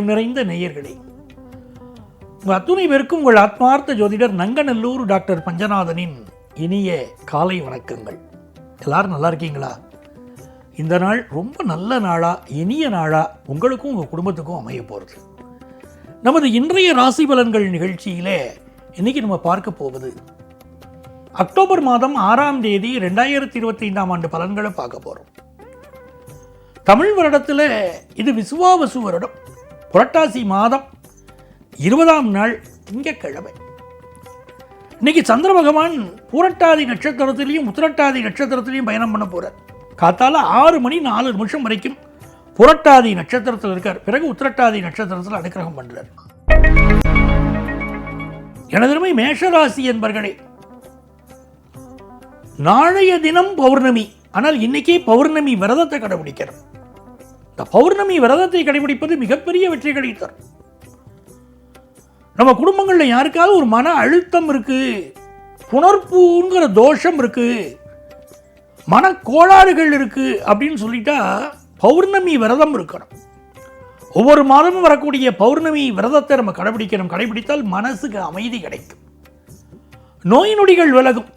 நெஞ்சம் நிறைந்த நேயர்களே. உங்கள் அத்துணை பேருக்கும் உங்கள் ஆத்மார்த்த ஜோதிடர் நங்கநல்லூர் டாக்டர் பஞ்சநாதனின் இனிய காலை வணக்கங்கள். எல்லாரும் நல்லா இருக்கீங்களா? இந்த நாள் ரொம்ப நல்ல நாளா இனிய நாளா உங்களுக்கும் உங்கள் குடும்பத்துக்கும் அமைய போகிறது நமது இன்றைய ராசி பலன்கள் நிகழ்ச்சியில் இன்றைக்கி நம்ம பார்க்க போவது அக்டோபர் மாதம் ஆறாம் தேதி ரெண்டாயிரத்தி இருபத்தி ஐந்தாம் ஆண்டு பலன்களை பார்க்க போகிறோம் தமிழ் வருடத்தில் இது விசுவாவசு வருடம். புரட்டாசி மாதம் இருபதாம் நாள் திங்கக்கிழமை இன்னைக்கு சந்திர பகவான் பூரட்டாதி நட்சத்திரத்திலையும் உத்திரட்டாதி நட்சத்திரத்திலையும் பயணம் பண்ண போகிறார் காத்தால ஆறு மணி நாலு நிமிஷம் வரைக்கும் புரட்டாதி நட்சத்திரத்தில் இருக்கார். பிறகு உத்திரட்டாதி நட்சத்திரத்தில் அனுக்கிரகம் பண்ணுறார் எனதருமை மேஷராசி என்பர்களே நாளைய தினம் பௌர்ணமி. ஆனால் இன்னைக்கே பௌர்ணமி விரதத்தை கடைபிடிக்கிறோம். இந்த பௌர்ணமி விரதத்தை கடைபிடிப்பது மிகப்பெரிய வெற்றிகளை தரும். நம்ம குடும்பங்களில் யாருக்காவது ஒரு மன அழுத்தம் இருக்கு புணர்ப்புங்கிற தோஷம் இருக்கு மன கோளாறுகள் இருக்கு அப்படின்னு சொல்லிட்டா பௌர்ணமி விரதம் இருக்கணும். ஒவ்வொரு மாதமும் வரக்கூடிய பௌர்ணமி விரதத்தை நம்ம கடைபிடிக்கணும். கடைபிடித்தால் மனசுக்கு அமைதி கிடைக்கும். நோய் நொடிகள் விலகும்.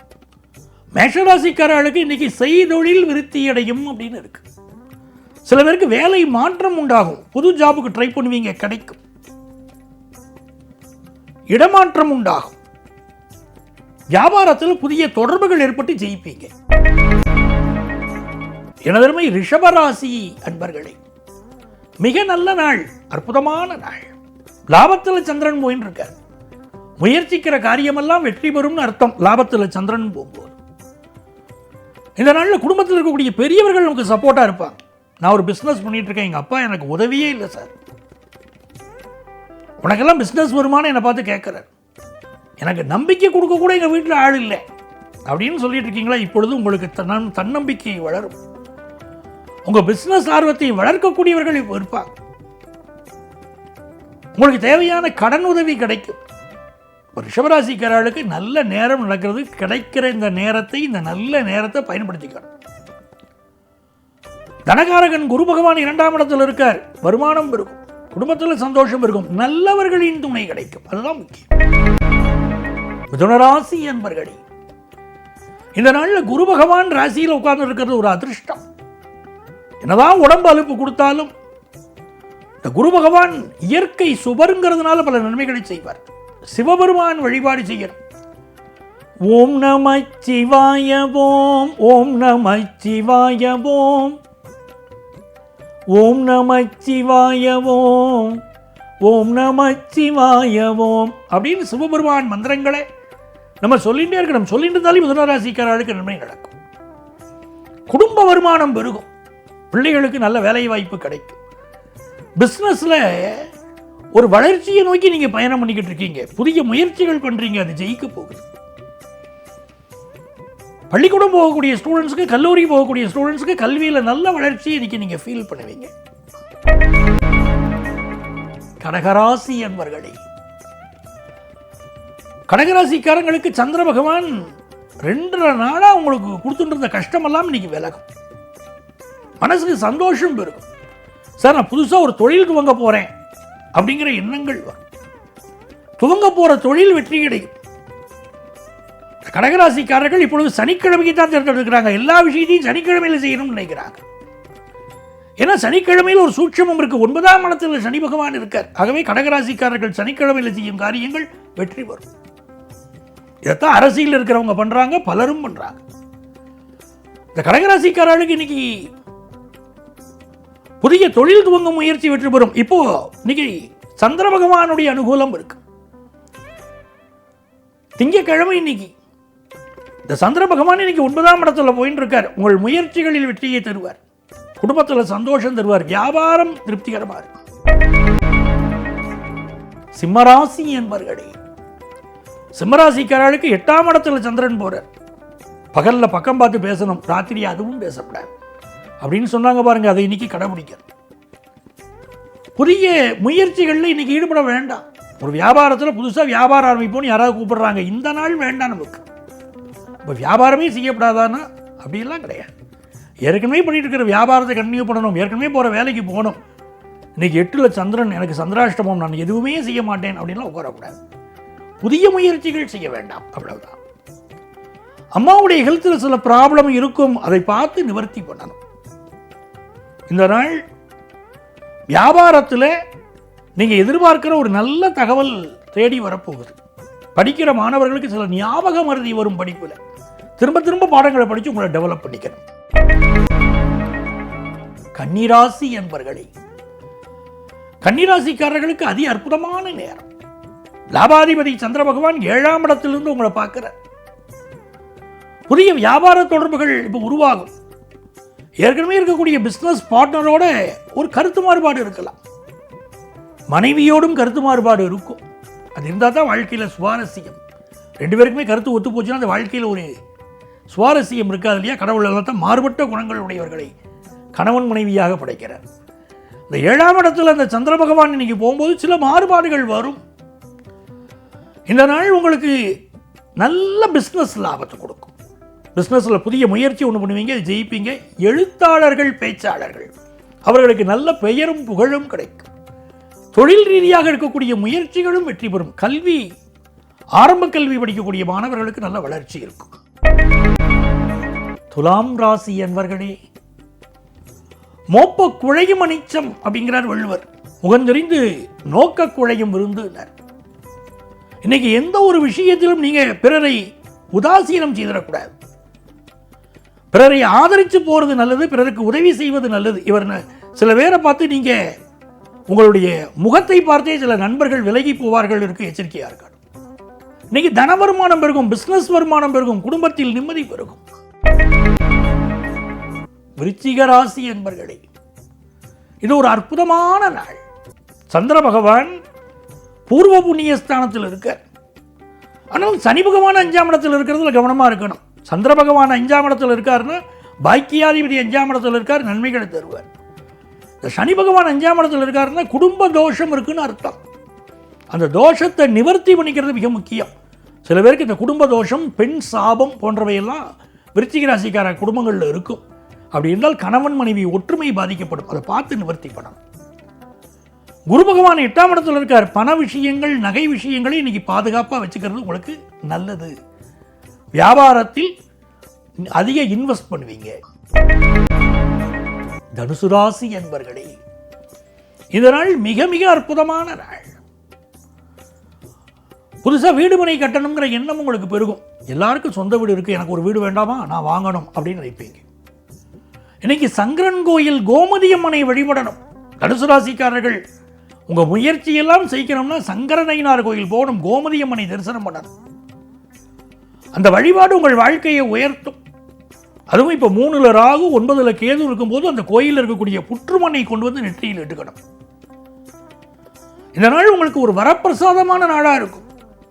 மேஷராசிக்காரர்களுக்கு இன்னைக்கு செய்தொழில் விருத்தி அடையும் அப்படின்னு இருக்கு. சில பேருக்கு வேலை மாற்றம் உண்டாகும். புது ஜாபுக்கு ட்ரை பண்ணுவீங்க கிடைக்கும். இடமாற்றம் உண்டாகும். வியாபாரத்தில் புதிய தொடர்புகள் ஏற்பட்டு ஜெயிப்பீங்க. எனதருமை ரிஷபராசி அன்பர்களே மிக நல்ல நாள் அற்புதமான நாள். லாபத்தில் சந்திரன் போயின்னு இருக்கார் முயற்சிக்கிற காரியமெல்லாம் வெற்றி பெறும்னு அர்த்தம் லாபத்தில் சந்திரன் போகும்போது. இந்த நாளில் குடும்பத்தில் இருக்கக்கூடிய பெரியவர்கள் நமக்கு சப்போர்ட்டாக இருப்பாங்க. நான் ஒரு பிஸ்னஸ் பண்ணிட்டு இருக்கேன் எங்கள் அப்பா எனக்கு உதவியே இல்லை சார் உனக்கெல்லாம் பிஸ்னஸ் வருமானம் என்னை பார்த்து கேட்குறாரு எனக்கு நம்பிக்கை கொடுக்க கூட எங்கள் வீட்டில் ஆள் இல்லை. அப்படின்னு சொல்லிட்டு இருக்கீங்களா இப்பொழுது உங்களுக்கு தன் தன்னம்பிக்கை வளரும். உங்கள் பிஸ்னஸ் ஆர்வத்தை வளர்க்கக்கூடியவர்கள் இப்போ இருப்பாங்க. உங்களுக்கு தேவையான கடன் உதவி கிடைக்கும். ஒரு ரிஷபராசிக்காரர்களுக்கு நல்ல நேரம் நடக்கிறது. கிடைக்கிற இந்த நேரத்தை இந்த நல்ல நேரத்தை பயன்படுத்திக்கணும். தனகாரகன் குரு பகவான் இரண்டாம் இடத்தில் இருக்கார். வருமானம் இருக்கும் குடும்பத்தில் சந்தோஷம் இருக்கும் நல்லவர்களின் துணை கிடைக்கும். அதுதான் முக்கியம். மிதுனராசி என்பர்களே இந்த நாளில் குரு பகவான் ராசியில் உட்கார்ந்து இருக்கிறது ஒரு அதிர்ஷ்டம். என்னதான் உடம்பு அலுப்பு கொடுத்தாலும் இந்த குரு பகவான் இயற்கை சுபருங்கிறதுனால பல நன்மைகளை செய்வார். சிவபெருமான் வழிபாடு செய்யணும். ஓம் நம சிவாய ஓம் ஓம் நம சிவாய ஓம். ஓம் நம சிவாய ஓம் ஓம் நம சிவாய ஓம் அப்படின்னு சிவபெருமான் மந்திரங்களை நம்ம சொல்லிகிட்டே இருக்கணும். சொல்லிட்டு இருந்தாலும் மிதுனராசிக்காரர்களுக்கு நன்மை நடக்கும். குடும்ப வருமானம் பெருகும். பிள்ளைகளுக்கு நல்ல வேலை வாய்ப்பு கிடைக்கும். பிஸ்னஸில் ஒரு வளர்ச்சியை நோக்கி நீங்கள் பயணம் பண்ணிக்கிட்டு இருக்கீங்க. புதிய முயற்சிகள் பண்ணுறீங்க அது ஜெயிக்க போகுது. பள்ளிக்கூடம் போகக்கூடிய ஸ்டூடெண்ட்ஸுக்கு கல்லூரி போகக்கூடிய ஸ்டூடெண்ட்ஸுக்கு கல்வியில் நல்ல வளர்ச்சி இன்னைக்கு நீங்கள் ஃபீல் பண்ணுவீங்க. கடகராசி என்பர்களே கடகராசிக்காரங்களுக்கு சந்திர பகவான் ரெண்டரை நாளாக உங்களுக்கு கொடுத்துட்டு இருந்த கஷ்டமெல்லாம் இன்னைக்கு விலகும். மனசுக்கு சந்தோஷம் பெருகும். சார் நான் புதுசாக ஒரு தொழில் துவங்க போகிறேன் அப்படிங்கிற எண்ணங்கள் வரும். துவங்க போகிற தொழில் வெற்றி கிடைக்கும். கடகராசிக்காரர்கள் இப்பொழுது சனிக்கிழமைக்கு தான் தேர்ந்தெடுக்கிறாங்க. எல்லா விஷயத்தையும் சனிக்கிழமையில் செய்யணும்னு நினைக்கிறாங்க. ஏன்னா சனிக்கிழமையில் ஒரு சூட்சமம் இருக்கு. ஒன்பதாம் இடத்தில் சனி பகவான் இருக்கார். ஆகவே கடகராசிக்காரர்கள் சனிக்கிழமையில் செய்யும் காரியங்கள் வெற்றி பெறும். இதைத்தான் அரசியல் இருக்கிறவங்க பண்றாங்க பலரும் பண்றாங்க. இந்த கடகராசிக்காரர்களுக்கு இன்னைக்கு புதிய தொழில் துவங்கும் முயற்சி வெற்றி பெறும். இப்போ இன்னைக்கு சந்திர பகவானுடைய அனுகூலம் இருக்கு. திங்கக்கிழமை இன்னைக்கு இந்த சந்திர பகவான் இன்னைக்கு ஒன்பதாம் இடத்துல போயின்னு இருக்கார். உங்கள் முயற்சிகளில் வெற்றியை தருவார். குடும்பத்தில் சந்தோஷம் தருவார். வியாபாரம் திருப்திகரமாக இருக்கும். சிம்மராசி என்பர்களே சிம்மராசிக்காரர்களுக்கு எட்டாம் இடத்துல சந்திரன் போகிறார் பகல்ல பக்கம் பார்த்து பேசணும் ராத்திரி அதுவும் பேசக்கூடாது அப்படின்னு சொன்னாங்க பாருங்க அதை இன்னைக்கு கடைபிடிக்கிறது. புதிய முயற்சிகளில் இன்னைக்கு ஈடுபட வேண்டாம். ஒரு வியாபாரத்தில் புதுசாக வியாபாரம் ஆரம்பிப்போம்னு யாராவது கூப்பிடுறாங்க. இந்த நாள் வேண்டாம் நமக்கு. இப்போ வியாபாரமே செய்யப்படாதான்னா அப்படிலாம் கிடையாது. ஏற்கனவே பண்ணிட்டு இருக்கிற வியாபாரத்தை கண்டினியூ பண்ணணும். ஏற்கனவே போகிற வேலைக்கு போகணும். இன்னைக்கு எட்டில் சந்திரன் எனக்கு சந்திராஷ்டமம் நான் எதுவுமே செய்ய மாட்டேன் அப்படின்லாம் உட்காரக்கூடாது. புதிய முயற்சிகள் செய்ய வேண்டாம். அவ்வளவுதான். அம்மாவுடைய ஹெல்த்தில் சில ப்ராப்ளம் இருக்கும். அதை பார்த்து நிவர்த்தி பண்ணணும். இந்த நாள் வியாபாரத்தில் நீங்கள் எதிர்பார்க்கிற ஒரு நல்ல தகவல் தேடி வரப்போகுது. படிக்கிற மாணவர்களுக்கு சில ஞாபக மருதி வரும் படிப்பில். திரும்ப திரும்ப பாடங்களை படித்து உங்களை டெவலப் பண்ணிக்கணும். கன்னிராசி என்பவர்களை கன்னிராசிக்காரர்களுக்கு அதி அற்புதமான நேரம். லாபாதிபதி சந்திர பகவான் ஏழாம் இடத்திலிருந்து உங்களை பார்க்கிறார். புதிய வியாபார தொடர்புகள் இப்போ உருவாகும். ஏற்கனவே இருக்கக்கூடிய பிஸ்னஸ் பார்ட்னரோட ஒரு கருத்து மாறுபாடு இருக்கலாம். மனைவியோடும் கருத்து மாறுபாடு இருக்கும். அது இருந்தால் தான் வாழ்க்கையில் சுவாரஸ்யம். ரெண்டு பேருக்குமே கருத்து ஒத்து போச்சுன்னா அந்த வாழ்க்கையில் ஒரு சுவாரஸ்யம் இருக்காது இல்லையா? கடவுள் தான் மாறுபட்ட குணங்கள் உடையவர்களை கணவன் மனைவியாக படைக்கிறார். இந்த ஏழாம் இடத்தில் அந்த சந்திர பகவான் இன்னைக்கு போகும்போது சில மாறுபாடுகள் வரும். இந்த நாள் உங்களுக்கு நல்ல பிஸ்னஸ் லாபத்தை கொடுக்கும். பிஸ்னஸில் புதிய முயற்சி ஒன்று பண்ணுவீங்க ஜெயிப்பீங்க. எழுத்தாளர்கள் பேச்சாளர்கள். அவர்களுக்கு நல்ல பெயரும் புகழும் கிடைக்கும். தொழில் ரீதியாக இருக்கக்கூடிய முயற்சிகளும் வெற்றி பெறும். கல்வி ஆரம்ப கல்வி படிக்கக்கூடிய மாணவர்களுக்கு நல்ல வளர்ச்சி இருக்கும். துலாம் ராசி என்பர்களே மோப்ப குழையும் அனிச்சம் அப்படிங்கிறார் வள்ளுவர். முகந்தெறிந்து நோக்க குழையும் விருந்துனர். இன்னைக்கு எந்த ஒரு விஷயத்திலும் நீங்க பிறரை உதாசீனம் செய்திடக்கூடாது. பிறரை ஆதரித்து போறது நல்லது பிறருக்கு உதவி செய்வது நல்லது. இவர் சில பேரை பார்த்து நீங்க உங்களுடைய முகத்தை பார்த்தே சில நண்பர்கள் விலகி போவார்கள் இருக்கு எச்சரிக்கையா இருக்கணும் இன்னைக்கு தன வருமானம் பெருகும் பிசினஸ் வருமானம் பெருகும் குடும்பத்தில் நிம்மதி பெருகும். விருச்சிக ராசி என்பர்களே இது ஒரு அற்புதமான நாள். சந்திர பகவான் பூர்வ புண்ணிய ஸ்தானத்தில் இருக்கார். ஆனால் சனி பகவான் அஞ்சாம் இடத்தில் இருக்கிறதுல கவனமாக இருக்கணும். சந்திர பகவான் அஞ்சாம் இடத்தில் இருக்காருன்னா பாக்கியாதிபதி அஞ்சாம் இடத்தில் இருக்கார் நன்மைகளை தருவார். சனி பகவான் அஞ்சாம் இடத்துல இருக்காருன்னா குடும்ப தோஷம் இருக்குன்னு அர்த்தம். அந்த தோஷத்தை நிவர்த்தி பண்ணிக்கிறது மிக முக்கியம். சில பேருக்கு இந்த குடும்ப தோஷம் பெண் சாபம் போன்றவையெல்லாம் விருச்சிக ராசிக்கார குடும்பங்களில் இருக்கும். அப்படி இருந்தால் கணவன் மனைவி ஒற்றுமை பாதிக்கப்படும். அதை பார்த்து நிவர்த்தி பண்ணணும். குரு பகவான் எட்டாம் இடத்துல இருக்கார். பண விஷயங்கள் நகை விஷயங்களை இன்னைக்கு பாதுகாப்பாக வச்சுக்கிறது உங்களுக்கு நல்லது. வியாபாரத்தில் அதிக இன்வெஸ்ட் பண்ணுவீங்க. தனுசு ராசி என்பர்களே இந்த நாள் மிக மிக அற்புதமான நாள். புதுசாக வீடு மனை கட்டணுங்கிற எண்ணம் உங்களுக்கு பெருகும். எல்லாருக்கும் சொந்த வீடு இருக்குது எனக்கு ஒரு வீடு வேண்டாமா? நான் வாங்கணும் அப்படின்னு நினைப்பீங்க. இன்னைக்கு சங்கரன் கோயில் கோமதி அம்மனை வழிபடணும். தனுசு ராசிக்காரர்கள் உங்கள் முயற்சியெல்லாம் செய்யணும்னா சங்கரனைனார் கோயில் போகணும் கோமதி அம்மனை தரிசனம் பண்ணணும். அந்த வழிபாடு உங்கள் வாழ்க்கையை உயர்த்தும். அதுவும் இப்போ மூணுல ராகு ஒன்பதுல கேது இருக்கும்போது அந்த கோயிலில் இருக்கக்கூடிய புற்றுமண்ணை கொண்டு வந்து நெற்றியில் இட்டுக்கணும். இந்த நாள் உங்களுக்கு ஒரு வரப்பிரசாதமான நாளாக இருக்கும்.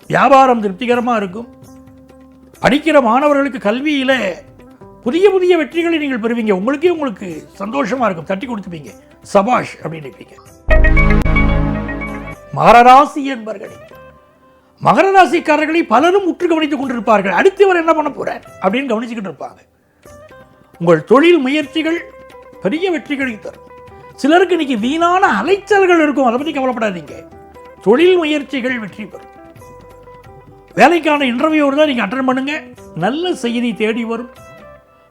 வியாபாரம் திருப்திகரமாக இருக்கும். படிக்கிற மாணவர்களுக்கு கல்வியில் புதிய புதிய வெற்றிகளை நீங்கள் பெறுவீங்க. உங்களுக்கே உங்களுக்கு சந்தோஷமாக இருக்கும். தட்டி கொடுத்துப்பீங்க. சபாஷ் அப்படின்னு நினைப்பீங்க. மகரராசி என்பர்களே மகர ராசிக்காரர்களை பலரும் உற்று கவனித்துக் கொண்டிருப்பார்கள். அடுத்து இவர் என்ன பண்ண போறார்? அப்படின்னு கவனிச்சுக்கிட்டு இருப்பாங்க. உங்கள் தொழில் முயற்சிகள் பெரிய வெற்றிகளை தரும். சிலருக்கு இன்னைக்கு வீணான அலைச்சல்கள் இருக்கும். அதை பற்றி கவலைப்படாதீங்க. தொழில் முயற்சிகள் வெற்றி பெறும். வேலைக்கான இன்டர்வியூ தான் நீங்கள் அட்டன் பண்ணுங்க. நல்ல செய்தி தேடி வரும்.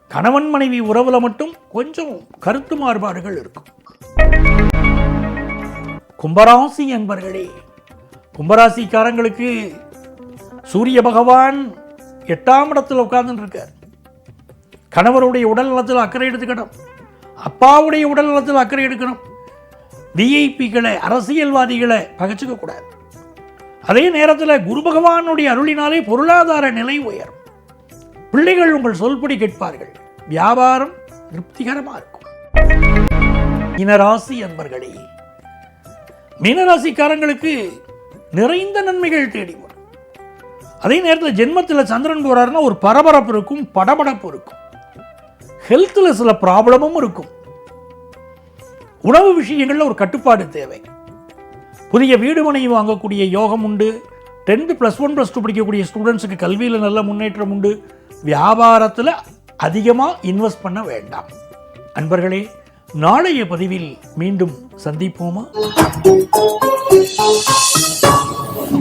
கணவன் மனைவி உறவுல மட்டும் கொஞ்சம் கருத்து மாறுபாடுகள் இருக்கும். கும்பராசி என்பர்களே கும்பராசிக்காரங்களுக்கு சூரிய பகவான் எட்டாம் இடத்துல உட்கார்ந்துட்டு இருக்கார். கணவருடைய உடல் நலத்தில் அக்கறை எடுத்துக்கணும். அப்பாவுடைய உடல் நலத்தில் அக்கறை எடுக்கணும். விஐபிகளை அரசியல்வாதிகளை பகச்சுக்க கூடாது. அதே நேரத்தில் குரு பகவானுடைய அருளினாலே பொருளாதார நிலை உயரும். பிள்ளைகள் உங்கள் சொல்படி கேட்பார்கள். வியாபாரம் திருப்திகரமாக இருக்கும். மீனராசி அன்பர்களே மீனராசிக்காரங்களுக்கு நிறைந்த நன்மைகள் தேடி வரும். அதே நேரத்தில் ஜென்மத்தில் சந்திரன் போறாருன்னா ஒரு பரபரப்பு இருக்கும் படபடப்பு இருக்கும். ஹெல்த்தில் சில ப்ராப்ளமும் இருக்கும். உணவு விஷயங்களில் ஒரு கட்டுப்பாடு தேவை. புதிய வீடு மனையை வாங்கக்கூடிய யோகம் உண்டு. Tenth plus one plus two படிக்கக்கூடிய ஸ்டூடெண்ட்ஸுக்கு கல்வியில் நல்ல முன்னேற்றம் உண்டு. வியாபாரத்தில் அதிகமாக இன்வெஸ்ட் பண்ண வேண்டாம். அன்பர்களே நாளைய பதிவில் மீண்டும் சந்திப்போமா?